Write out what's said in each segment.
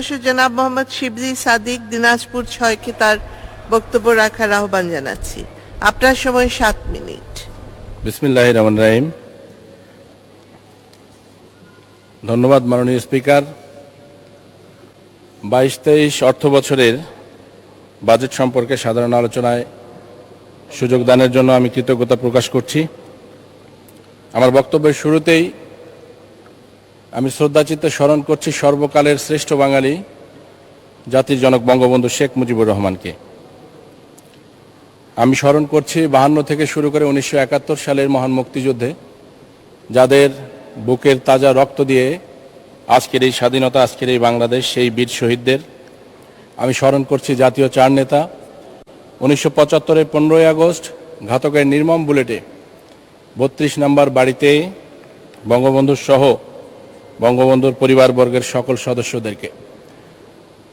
সদস্য জনাব মোহাম্মদ শিবলি সাদিক দিনাজপুর ছয়কে তার বক্তব্য রাখার আহ্বান জানাচ্ছি। আপনার সময় সাত মিনিট। বিসমিল্লাহ রহমান রাহিম। ধন্যবাদ মাননীয় স্পিকার। বাইশ তেইশ অর্থ বছরের বাজেট সম্পর্কে সাধারণ আলোচনায় সুযোগ দানের জন্য আমি কৃতজ্ঞতা প্রকাশ করছি। আমার বক্তব্যের শুরুতেই আমি শ্রদ্ধাচিত্তে স্মরণ করছি সর্বকালের শ্রেষ্ঠ বাঙালি জাতির জনক বঙ্গবন্ধু শেখ মুজিবুর রহমানকে। আমি স্মরণ করছি বাহান্ন থেকে শুরু করে উনিশশো একাত্তর সালের মহান মুক্তিযুদ্ধে, যাদের বুকের তাজা রক্ত দিয়ে আজকের এই স্বাধীনতা, আজকের এই বাংলাদেশ, সেই বীর শহীদদের আমি স্মরণ করছি জাতীয় চার নেতা। উনিশশো পঁচাত্তরের পনেরোই আগস্ট ঘাতকের নির্মম বুলেটে বত্রিশ নম্বর বাড়িতে বঙ্গবন্ধু সহ বঙ্গবন্ধুর পরিবারবর্গের সকল সদস্যদেরকে।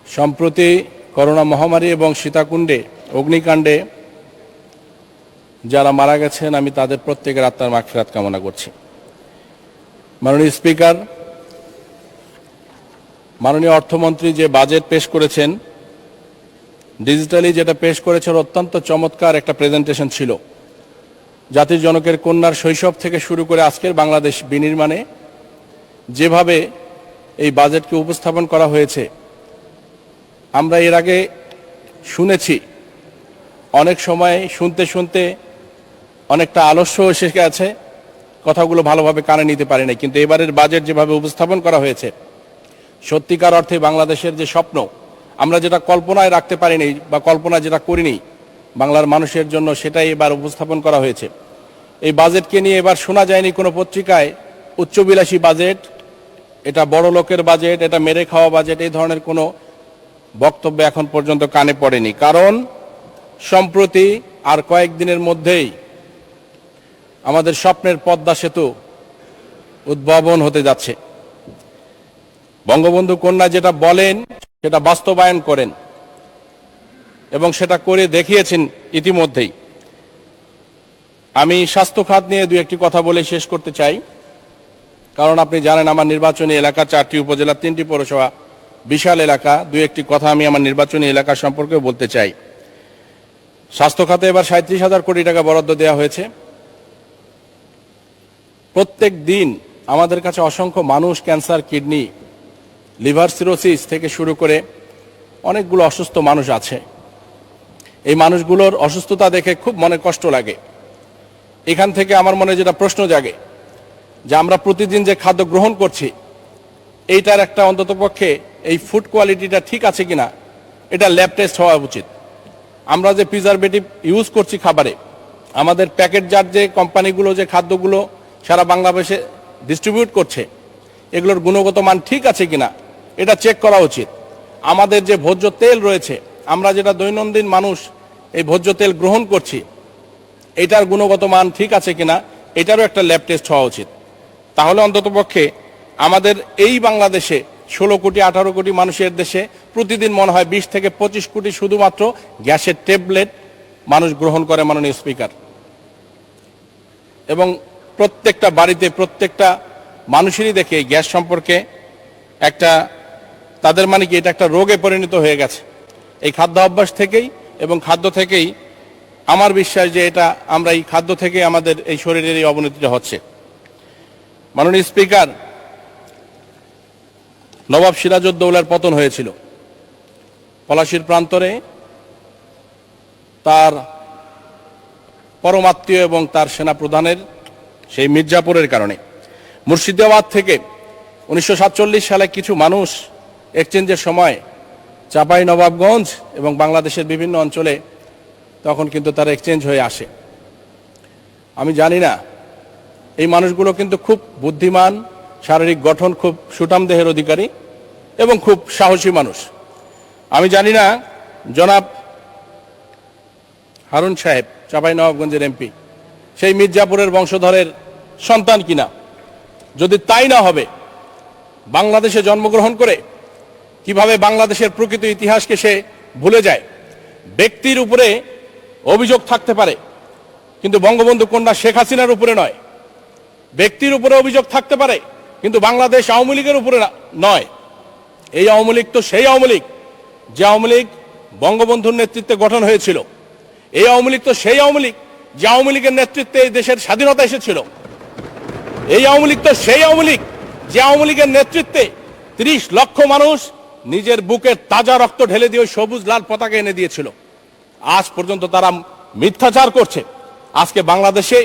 সম্প্রতি করোনা মহামারী এবং সীতাকুণ্ডে, অগ্নিকাণ্ডে যারা মারা গেছেন, আমি তাদের প্রত্যেকের আত্মার মাগফিরাত কামনা করছি। মাননীয় স্পিকার, মাননীয় অর্থমন্ত্রী যে বাজেট পেশ করেছেন, ডিজিটালি যেটা পেশ করেছেন, অত্যন্ত চমৎকার একটা প্রেজেন্টেশন ছিল। জাতির জনকের কন্যার শৈশব থেকে শুরু করে আজকের বাংলাদেশ বিনির্মাণে যেভাবে এই বাজেটকে উপস্থাপন করা হয়েছে, আমরা এর আগে শুনেছি, অনেক সময় শুনতে শুনতে অনেকটা আলস্য এসে গেছে, কথাগুলো ভালোভাবে কানে নিতে পারি নাই, কিন্তু এবারের বাজেট যেভাবে উপস্থাপন করা হয়েছে, সত্যিকার অর্থে বাংলাদেশের যে স্বপ্ন, আমরা যেটা কল্পনায় রাখতে পারিনি বা কল্পনা যেটা করিনি, বাংলার মানুষের জন্য সেটাই এবার উপস্থাপন করা হয়েছে। এই বাজেটকে নিয়ে এবার শোনা যায়নি কোনো পত্রিকায় উচ্চবিলাসী বাজেট এটা বড় লোকের বাজেট এটা মেরে খাওয়া বাজেট এই ধরনের কোনো বক্তব্য এখন পর্যন্ত কানে পড়েনি। কারণ সম্প্রতি আর কয়েকদিনের মধ্যেই আমাদের স্বপ্নের পদ্মা সেতু উদ্ভাবন হতে যাচ্ছে। বঙ্গবন্ধু কন্যা যেটা বলেন, সেটা বাস্তবায়ন করেন এবং সেটা করে দেখিয়েছেন ইতিমধ্যেই। আমি স্বাস্থ্য খাত নিয়ে দু একটি কথা বলে শেষ করতে চাই। কারণ আপনি জানেন আমার নির্বাচনী এলাকা চারটি উপজেলা, তিনটি পৌরসভা। বিশাল এলাকা। দু একটি কথা আমি আমার নির্বাচনী এলাকা সম্পর্কে বলতে চাই। স্বাস্থ্য খাতে এবার সাঁত্রিশ হাজার কোটি টাকা বরাদ্দ দেওয়া হয়েছে। প্রত্যেক দিন আমাদের কাছে অসংখ্য মানুষ ক্যান্সার, কিডনি, লিভার সিরোসিস থেকে শুরু করে অনেকগুলো অসুস্থ মানুষ আছে। এই মানুষগুলোর অসুস্থতা দেখে খুব মনে কষ্ট লাগে। এখান থেকে আমার মনে যেটা প্রশ্ন জাগে যে আমরা প্রতিদিন যে খাদ্য গ্রহণ করছি, এইটার একটা অন্ততপক্ষে এই ফুড কোয়ালিটিটা ঠিক আছে কিনা, এটা ল্যাব টেস্ট হওয়া উচিত। আমরা যে প্রিজারভেটিভ ইউজ করছি খাবারে, আমাদের প্যাকেটজাত যে কোম্পানিগুলো যে খাদ্যগুলো সারা বাংলাদেশে ডিস্ট্রিবিউট করছে, এগুলোর গুণগত মান ঠিক আছে কিনা, এটা চেক করা উচিত। আমাদের যে ভোজ্য তেল রয়েছে, আমরা যেটা দৈনন্দিন মানুষ এই ভোজ্য তেল গ্রহণ করছি, এটার গুণগত মান ঠিক আছে কিনা, এটারও একটা ল্যাব টেস্ট হওয়া উচিত। তাহলে অন্ততপক্ষে আমাদের এই বাংলাদেশে ষোলো কোটি, আঠারো কোটি মানুষের দেশে প্রতিদিন মনে হয় বিশ থেকে পঁচিশ কোটি শুধুমাত্র গ্যাসের ট্যাবলেট মানুষ গ্রহণ করে মাননীয় স্পিকার। এবং প্রত্যেকটা বাড়িতে প্রত্যেকটা মানুষেরই দেখে গ্যাস সম্পর্কে একটা তাদের মানে কি এটা একটা রোগে পরিণত হয়ে গেছে। এই খাদ্য অভ্যাস থেকেই এবং খাদ্য থেকেই আমার বিশ্বাস যে এটা আমরা এই খাদ্য থেকে আমাদের এই শরীরের এই অবনতিটা হচ্ছে। মাননীয় স্পিকার, নবাব সিরাজউদ্দৌলার পতন হয়েছিল। পলাশির প্রান্তরে তার পরমাত্মীয় এবং তার সেনা প্রধানের সেই মির্জাপুরের কারণে। মুর্শিদাবাদ থেকে উনিশশো সাতচল্লিশ সালে কিছু মানুষ এক্সচেঞ্জের সময় চাপাই নবাবগঞ্জ এবং বাংলাদেশের বিভিন্ন অঞ্চলে তখন কিন্তু তারা এক্সচেঞ্জ হয়ে আসে। আমি জানি না এই মানুষগুলো কিন্তু খুব বুদ্ধিমান, শারীরিক গঠন খুব সুটাম দেহের অধিকারী এবং খুব সাহসী মানুষ। আমি জানি না, জনাব হারুন সাহেব, চাপাই নবাবগঞ্জের এমপি, সেই মির্জাপুরের বংশধরের সন্তান কিনা? যদি তাই না হবে, বাংলাদেশে জন্মগ্রহণ করে কীভাবে বাংলাদেশের প্রকৃত ইতিহাসকে সে ভুলে যায়? ব্যক্তির উপরে অভিযোগ থাকতে পারে, কিন্তু বঙ্গবন্ধু কন্যা শেখ হাসিনার উপরে নয়। ব্যক্তির উপরে অভিযোগ থাকতে পারে, কিন্তু বাংলাদেশ আওয়ামী লীগের উপরে নয়। এই আওয়ামী লীগ তো সেই আওয়ামী লীগ, যে আওয়ামী লীগ বঙ্গবন্ধুর নেতৃত্বে গঠন হয়েছিল। এই আওয়ামী লীগ তো সেই আওয়ামী লীগ, যে আওয়ামী লীগের নেতৃত্বে এই দেশের স্বাধীনতা এসেছিল। এই আওয়ামী লীগ তো সেই আওয়ামী লীগ, যে আওয়ামী লীগের নেতৃত্বে তিরিশ লক্ষ মানুষ নিজের বুকের তাজা রক্ত ঢেলে দিয়ে সবুজ লাল পতাকা এনে দিয়েছিল। আজ পর্যন্ত তারা মিথ্যাচার করছে। আজকে বাংলাদেশে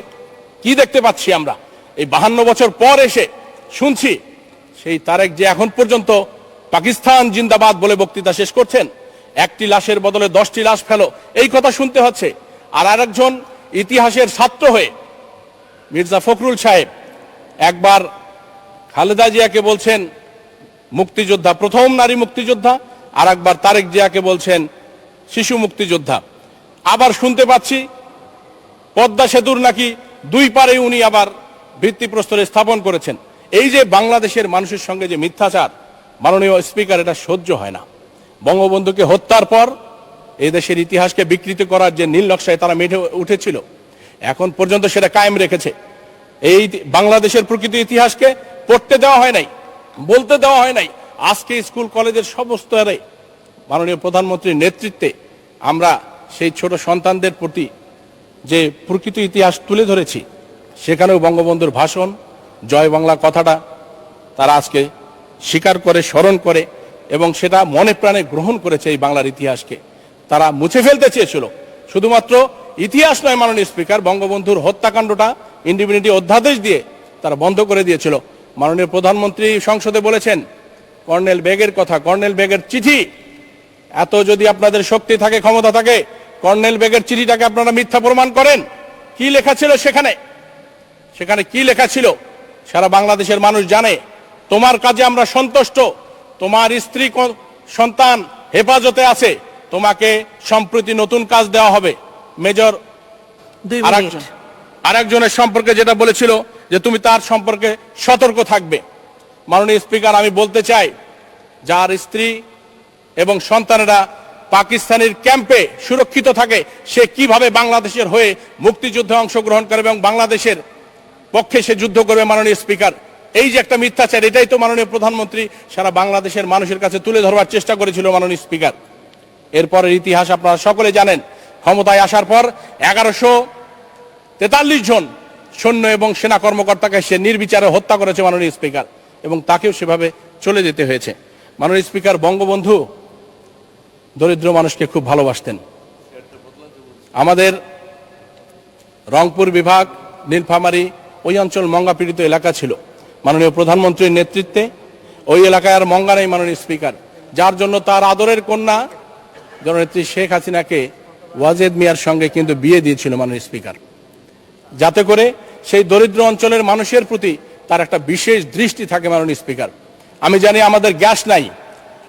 কি দেখতে পাচ্ছি আমরা? এই বাহান্ন বছর পর এসে শুনছি সেই তারেক যে এখন পর্যন্ত পাকিস্তান জিন্দাবাদ বলে বক্তৃতা শেষ করছেন, একটি লাশের বদলে দশটি লাশ ফেলো, এই কথা শুনতে হচ্ছে। আর আরেকজন ইতিহাসের ছাত্র হয়ে মির্জা ফখরুল সাহেব, একবার খালেদা জিয়াকে বলছেন মুক্তিযোদ্ধা, প্রথম নারী মুক্তিযোদ্ধা আর একবার তারেক জিয়াকে বলছেন শিশু মুক্তিযোদ্ধা। আবার শুনতে পাচ্ছি পদ্মা সেতুর নাকি দুই পারে উনি আবার ভিত্তিপ্রস্তরে স্থাপন করেছেন। এই যে বাংলাদেশের মানুষের সঙ্গে যে মিথ্যাচার, মাননীয় স্পিকার, এটা সহ্য হয় না। বঙ্গবন্ধুকে হত্যার পর এই দেশের ইতিহাসকে বিকৃত করার যে নীল নকশায় তারা মেঠে উঠেছিল, এখন পর্যন্ত সেটা কায়েম রেখেছে। এই বাংলাদেশের প্রকৃত ইতিহাসকে পড়তে দেওয়া হয় নাই, বলতে দেওয়া হয় নাই। আজকে স্কুল, কলেজের সমস্ত মাননীয় প্রধানমন্ত্রীর নেতৃত্বে আমরা সেই ছোট সন্তানদের প্রতি যে প্রকৃত ইতিহাস তুলে ধরেছি সেখানেও বঙ্গবন্ধুর ভাষণ, জয় বাংলা কথাটা তারা আজকে স্বীকার করে, স্মরণ করে এবং সেটা মনে প্রাণে গ্রহণ করেছে এই বাংলার ইতিহাসকে। তারা মুছে ফেলতে চেয়েছিল। শুধুমাত্র ইতিহাস নয়, মাননীয় স্পিকার, বঙ্গবন্ধুর হত্যাকাণ্ডটা ইন্ডিভিনিটি অধ্যাদেশ দিয়ে তারা বন্ধ করে দিয়েছিল। মাননীয় প্রধানমন্ত্রী সংসদে বলেছেন, কর্নেল বেগের কথা, কর্নেল বেগের চিঠি। এত যদি আপনাদের শক্তি থাকে, ক্ষমতা থাকে, কর্নেল বেগের চিঠিটাকে আপনারা মিথ্যা প্রমাণ করেন। কি লেখা ছিল সেখানে? সেখানে কি লেখা ছিল? সারা বাংলাদেশের মানুষ জানে। তোমার কাজে আমরা সন্তুষ্ট। তোমার স্ত্রী সন্তান হেফাজতে আছে। তোমাকে সম্প্রতি নতুন কাজ দেওয়া হবে। মেজর আরেকজনের সম্পর্কে যেটা বলেছিল যে তুমি তার সম্পর্কে সতর্ক থাকবে। মাননীয় স্পিকার আমি বলতে চাই যার স্ত্রী এবং সন্তানেরা পাকিস্তানের ক্যাম্পে সুরক্ষিত থাকে সে কীভাবে বাংলাদেশের হয়ে মুক্তিযুদ্ধে অংশগ্রহণ করে এবং বাংলাদেশের পক্ষে সে যুদ্ধ করবে মাননীয় স্পিকার। এই যে একটা মিথ্যাচার, এটাই তো মাননীয় প্রধানমন্ত্রী সারা বাংলাদেশের মানুষের কাছে তুলে ধরবার চেষ্টা করেছিল মাননীয় স্পিকার। এরপরের ইতিহাস আপনারা সকলে জানেন, ক্ষমতায় আসার পর এগারোশো তেতাল্লিশ জন সৈন্য এবং সেনা কর্মকর্তাকে সে নির্বিচারে হত্যা করেছে মাননীয় স্পিকার এবং তাকেও সেভাবে চলে যেতে হয়েছে। মাননীয় স্পিকার, বঙ্গবন্ধু দরিদ্র মানুষকে খুব ভালোবাসতেন। আমাদের রংপুর বিভাগ, নীলফামারী ওই অঞ্চল মঙ্গা পীড়িত এলাকা ছিল। মাননীয় প্রধানমন্ত্রীর নেতৃত্বে ওই এলাকায় আর মঙ্গা নেই মাননীয় স্পিকার। যার জন্য তার আদরের কন্যা জননেত্রী শেখ হাসিনাকে ওয়াজেদ মিয়ার সঙ্গে কিন্তু বিয়ে দিয়েছিল মাননীয় স্পিকার। যাতে করে সেই দরিদ্র অঞ্চলের মানুষের প্রতি তার একটা বিশেষ দৃষ্টি থাকে মাননীয় স্পিকার। আমি জানি আমাদের গ্যাস নাই,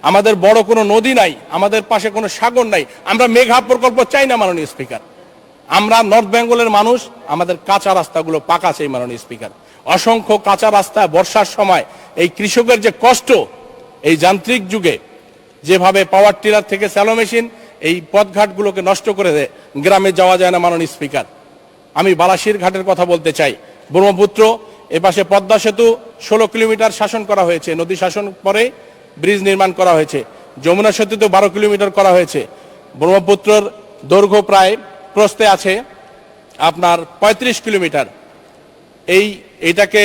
আমাদের বড় কোনো নদী নাই, আমাদের পাশে কোনো সাগর নাই, আমরা মেঘা প্রকল্প চাই না মাননীয় স্পিকার। আমরা নর্থ বেঙ্গলের মানুষ, আমাদের কাঁচা রাস্তাগুলো পাকা চাই মাননীয় স্পিকার। অসংখ্য কাঁচা রাস্তা বর্ষার সময় এই কৃষকের যে কষ্ট, এই যান্ত্রিক যুগে যেভাবে পাওয়ার টিলার থেকে স্যালো মেশিন এই পথঘাটগুলোকে নষ্ট করে দেয়, গ্রামে যাওয়া যায় না মাননীয় স্পিকার। আমি বালাসির ঘাটের কথা বলতে চাই। ব্রহ্মপুত্র, এপাশে পদ্মা সেতু, ষোলো কিলোমিটার শাসন করা হয়েছে। নদী শাসন পরে ব্রিজ নির্মাণ করা হয়েছে। যমুনা সেতুতে বারো কিলোমিটার করা হয়েছে। ব্রহ্মপুত্রর দৈর্ঘ্য প্রায় প্রস্তে আছে আপনার ৩৫ কিলোমিটার। এই এটাকে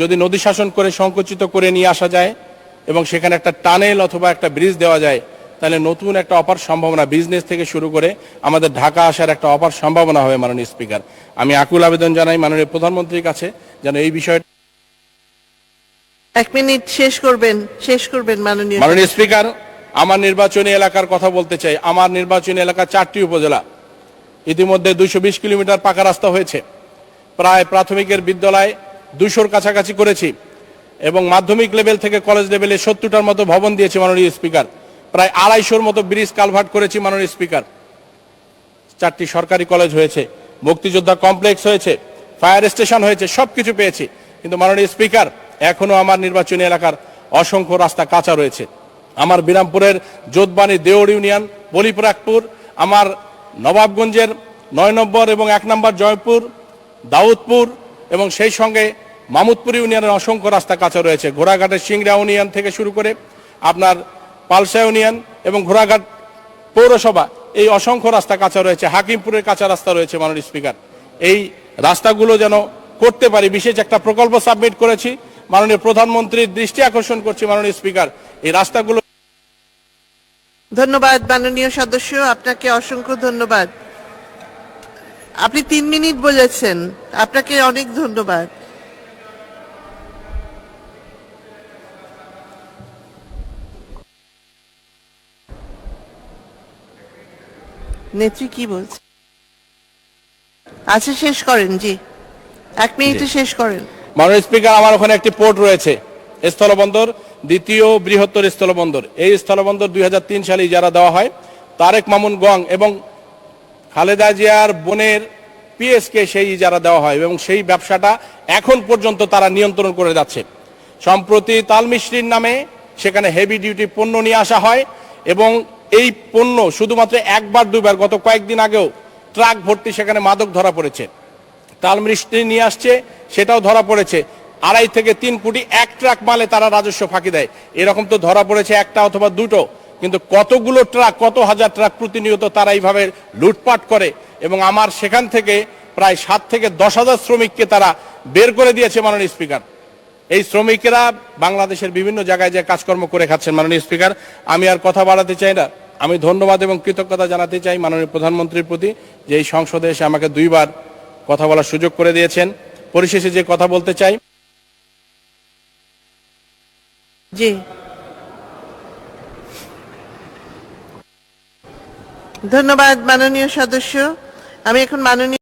যদি নদী শাসন করে সংকুচিত করে নিয়ে আসা যায় এবং সেখানে একটা টানেল অথবা একটা ব্রিজ দেওয়া যায় তাহলে নতুন একটা অপার সম্ভাবনা বিজনেস থেকে শুরু করে আমাদের ঢাকা আসার একটা অপার সম্ভাবনা হবে মাননীয় স্পিকার। আমি আকুল আবেদন জানাই মাননীয় প্রধানমন্ত্রীর কাছে যেন এই বিষয়টা এক মিনিট শেষ করবেন শেষ করবেন মাননীয় মাননীয় স্পিকার আমার নির্বাচনী এলাকার কথা বলতে চাই। আমার নির্বাচনী এলাকা চারটি উপজেলা। ইতিমধ্যে দুইশো বিশ কিলোমিটার পাকা রাস্তা হয়েছে। প্রায় প্রাথমিকের বিদ্যালয় দুশোর কাছাকাছি করেছি এবং মাধ্যমিক লেভেল থেকে কলেজ লেভেলে সত্তরটার মতো ভবন দিয়েছি মাননীয় স্পিকার। প্রায় আড়াইশোর মতো ব্রিজ কালভার্ট করেছি মাননীয় স্পিকার। চারটি সরকারি কলেজ হয়েছে, মুক্তিযোদ্ধা কমপ্লেক্স হয়েছে, ফায়ার স্টেশন হয়েছে সব কিছু পেয়েছি। কিন্তু মাননীয় স্পিকার, এখনও আমার নির্বাচনী এলাকার অসংখ্য রাস্তা কাঁচা রয়েছে। আমার বিরামপুরের যোধবাণী দেওড় ইউনিয়ন বলিপুরাকপুর আমার নবাবগঞ্জের নয় নম্বর এবং এক নম্বর জয়পুর, দাউদপুর এবং সেই সঙ্গে মামুদপুর ইউনিয়নের অসংখ্য রাস্তা কাঁচা রয়েছে। ঘোড়াঘাটের সিংড়া ইউনিয়ন থেকে শুরু করে আপনার পালসা ইউনিয়ন এবং ঘোড়াঘাট পৌরসভা, এই অসংখ্য রাস্তা কাঁচা রয়েছে। হাকিমপুরের কাঁচা রাস্তা রয়েছে মাননীয় স্পিকার। এই রাস্তাগুলো যেন করতে পারি, বিশেষ একটা প্রকল্প সাবমিট করেছি। মাননীয় প্রধানমন্ত্রীর দৃষ্টি আকর্ষণ করছি মাননীয় স্পিকার। এই রাস্তাগুলো ধন্যবাদ মাননীয় সদস্য। আপনাকে অসংখ্য ধন্যবাদ। আপনি তিন মিনিট বলেছেন। আপনাকে অনেক ধন্যবাদ। নেত্রী কি বলছে? আচ্ছা শেষ করেন জি। এক মিনিটে শেষ করেন। মাননীয় স্পিকার আমার ওখানে একটি পোর্ট রয়েছে। স্থলবন্দর দ্বিতীয় বৃহত্তর স্থলবন্দর। এই স্থলবন্দর দুই হাজার তিন সালে ইজারা দেওয়া হয়। তারেক মামুন গং এবং খালেদা জিয়ার বোনের পিএসকে সেই ইজারা দেওয়া হয় এবং সেই ব্যবসাটা এখন পর্যন্ত তারা নিয়ন্ত্রণ করে যাচ্ছে। সম্প্রতি তালমিশ্রির নামে সেখানে হেভি ডিউটি পণ্য নিয়ে আসা হয় এবং এই পণ্য শুধুমাত্র একবার দুবার গত কয়েকদিন আগেও ট্রাক ভর্তি সেখানে মাদক ধরা পড়েছে। তালমিষ্টি নিয়ে আসছে, সেটাও ধরা পড়েছে। আড়াই থেকে তিন কোটি এক ট্রাক মালে তারা রাজস্ব ফাঁকি দেয়। এরকম তো ধরা পড়েছে একটা অথবা দুটো। কিন্তু কতগুলো ট্রাক, কত হাজার ট্রাক প্রতিনিয়ত তারা এইভাবে লুটপাট করে এবং আমার সেখান থেকে প্রায় সাত থেকে দশ হাজার শ্রমিককে তারা বের করে দিয়েছে মাননীয় স্পিকার। এই শ্রমিকেরা বাংলাদেশের বিভিন্ন জায়গায় যে কাজকর্ম করে খাচ্ছেন মাননীয় স্পিকার, আমি আর কথা বাড়াতে চাই না। আমি ধন্যবাদ এবং কৃতজ্ঞতা জানাতে চাই মাননীয় প্রধানমন্ত্রীর প্রতি যে এই সংসদে এসে আমাকে দুইবার কথা বলার সুযোগ করে দিয়েছেন। পরিশেষে যে কথা বলতে চাই জি। ধন্যবাদ মাননীয় সদস্য। আমি এখন মাননীয়